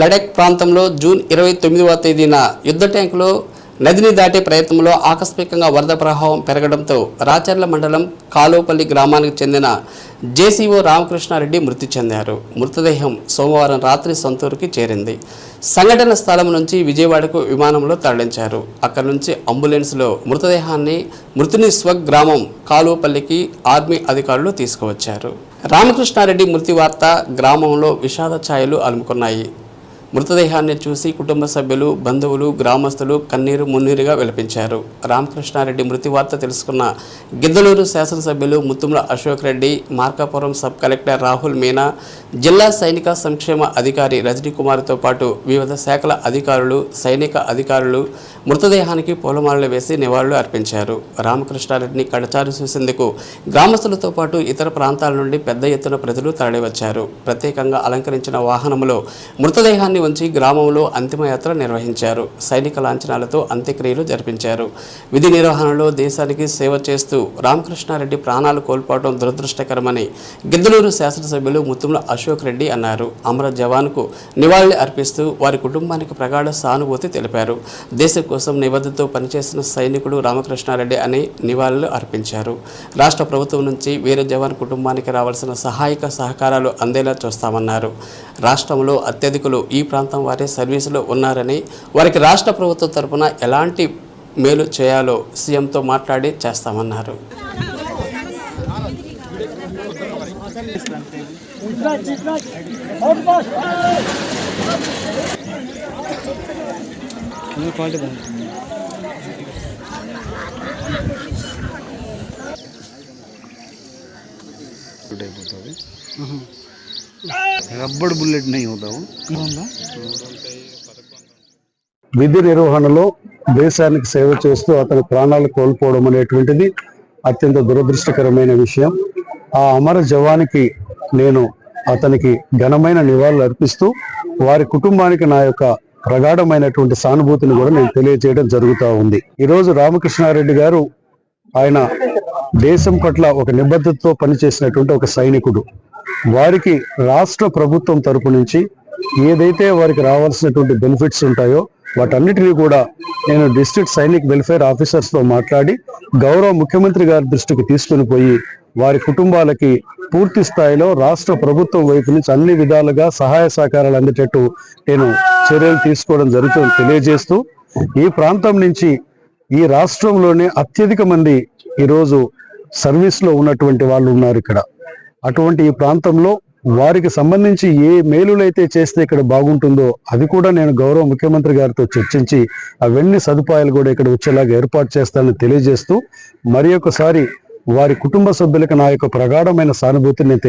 లడక్ ప్రాంతంలో జూన్ ఇరవై తొమ్మిదవ తేదీన యుద్ధ ట్యాంకులో నదిని దాటే ప్రయత్నంలో ఆకస్మికంగా వరద ప్రవాహం పెరగడంతో రాచర్ల మండలం కాలోపల్లి గ్రామానికి చెందిన జేసీఓ రామకృష్ణారెడ్డి మృతి చెందారు. మృతదేహం సోమవారం రాత్రి సొంతూరుకి చేరింది. సంఘటన స్థలం నుంచి విజయవాడకు విమానంలో తరలించారు. అక్కడి నుంచి అంబులెన్స్లో మృతదేహాన్ని మృతుని స్వగ్రామం కాలువపల్లికి ఆర్మీ అధికారులు తీసుకువచ్చారు. రామకృష్ణారెడ్డి మృతి వార్త గ్రామంలో విషాద ఛాయలు అలుముకున్నాయి. మృతదేహాన్ని చూసి కుటుంబ సభ్యులు బంధువులు గ్రామస్తులు కన్నీరు మున్నీరుగా విలపించారు. రామకృష్ణారెడ్డి మృతి వార్త తెలుసుకున్న గిద్దలూరు శాసనసభ్యులు ముత్తుముల అశోక్ రెడ్డి మార్కాపురం సబ్ కలెక్టర్ రాహుల్ మీనా జిల్లా సైనిక సంక్షేమ అధికారి రజనీ కుమార్తో పాటు వివిధ శాఖల అధికారులు సైనిక అధికారులు మృతదేహానికి పూలమాలలు వేసి నివాళులు అర్పించారు. రామకృష్ణారెడ్డిని కడచారు చూసేందుకు గ్రామస్తులతో పాటు ఇతర ప్రాంతాల నుండి పెద్ద ఎత్తున ప్రజలు తరలివచ్చారు. ప్రత్యేకంగా అలంకరించిన వాహనంలో మృతదేహాన్ని ఉంచి గ్రామంలో అంతిమయాత్ర నిర్వహించారు. సైనిక లాంఛనాలతో అంత్యక్రియలు జరిపించారు. విధి నిర్వహణలో దేశానికి సేవ చేస్తూ రామకృష్ణారెడ్డి ప్రాణాలు కోల్పోవడం దురదృష్టకరమని గిద్దలూరు శాసనసభ్యులు ముత్తుముల అశోక్ రెడ్డి అన్నారు. అమర జవాన్కు నివాళులు అర్పిస్తూ వారి కుటుంబానికి ప్రగాఢ సానుభూతి తెలిపారు. దేశం కోసం నిబద్ధతతో పనిచేసిన సైనికుడు రామకృష్ణారెడ్డి అని నివాళులు అర్పించారు. రాష్ట్ర ప్రభుత్వం నుంచి వీర జవాన్ కుటుంబానికి రావాల్సిన సహాయక సహకారాలు అందేలా చూస్తామన్నారు. రాష్ట్రంలో అత్యధికులు ఈ ప్రాంతం వారే సర్వీసులో ఉన్నారని వారికి రాష్ట్ర ప్రభుత్వం తరపున ఎలాంటి మేలు చేయాలో సీఎంతో మాట్లాడి చేస్తామన్నారు. అయిపోతుంది రబ్బర్ బుల్లెట్ విధి నిర్వహణలో దేశానికి సేవ చేస్తూ అతని ప్రాణాలు కోల్పోవడం అనేటువంటిది అత్యంత దురదృష్టకరమైన విషయం. ఆ అమర జవానికి నేను అతనికి ఘనమైన నివాళులు అర్పిస్తూ వారి కుటుంబానికి నా యొక్క ప్రగాఢమైనటువంటి సానుభూతిని కూడా నేను తెలియజేయడం జరుగుతూ ఉంది. ఈరోజు రామకృష్ణారెడ్డి గారు ఆయన దేశం పట్ల ఒక నిబద్ధతతో పనిచేసినటువంటి ఒక సైనికుడు. వారికి రాష్ట్ర ప్రభుత్వం తరపు నుంచి ఏదైతే వారికి రావాల్సినటువంటి బెనిఫిట్స్ ఉంటాయో వాటన్నిటినీ కూడా నేను డిస్ట్రిక్ట్ సైనిక్ వెల్ఫేర్ ఆఫీసర్స్తో మాట్లాడి గౌరవ ముఖ్యమంత్రి గారి దృష్టికి తీసుకుని పోయి వారి కుటుంబాలకి పూర్తి స్థాయిలో రాష్ట్ర ప్రభుత్వం వైపు నుంచి అన్ని విధాలుగా సహాయ సహకారాలు అందేటట్టు నేను చర్యలు తీసుకోవడం జరుగుతుంది తెలియజేస్తూ ఈ ప్రాంతం నుంచి ఈ రాష్ట్రంలోనే అత్యధిక మంది ఈరోజు సర్వీస్లో ఉన్నటువంటి వాళ్ళు ఉన్నారు ఇక్కడ. అటువంటి ఈ ప్రాంతంలో వారికి సంబంధించి ఏ మేలులైతే చేస్తే ఇక్కడ బాగుంటుందో అది కూడా నేను గౌరవ ముఖ్యమంత్రి గారితో చర్చించి అవన్నీ సదుపాయాలు కూడా ఇక్కడ వచ్చేలాగా ఏర్పాటు చేస్తానని తెలియజేస్తూ మరి వారి కుటుంబ సభ్యులకు నా యొక్క ప్రగాఢమైన సానుభూతిని నేను తెలియ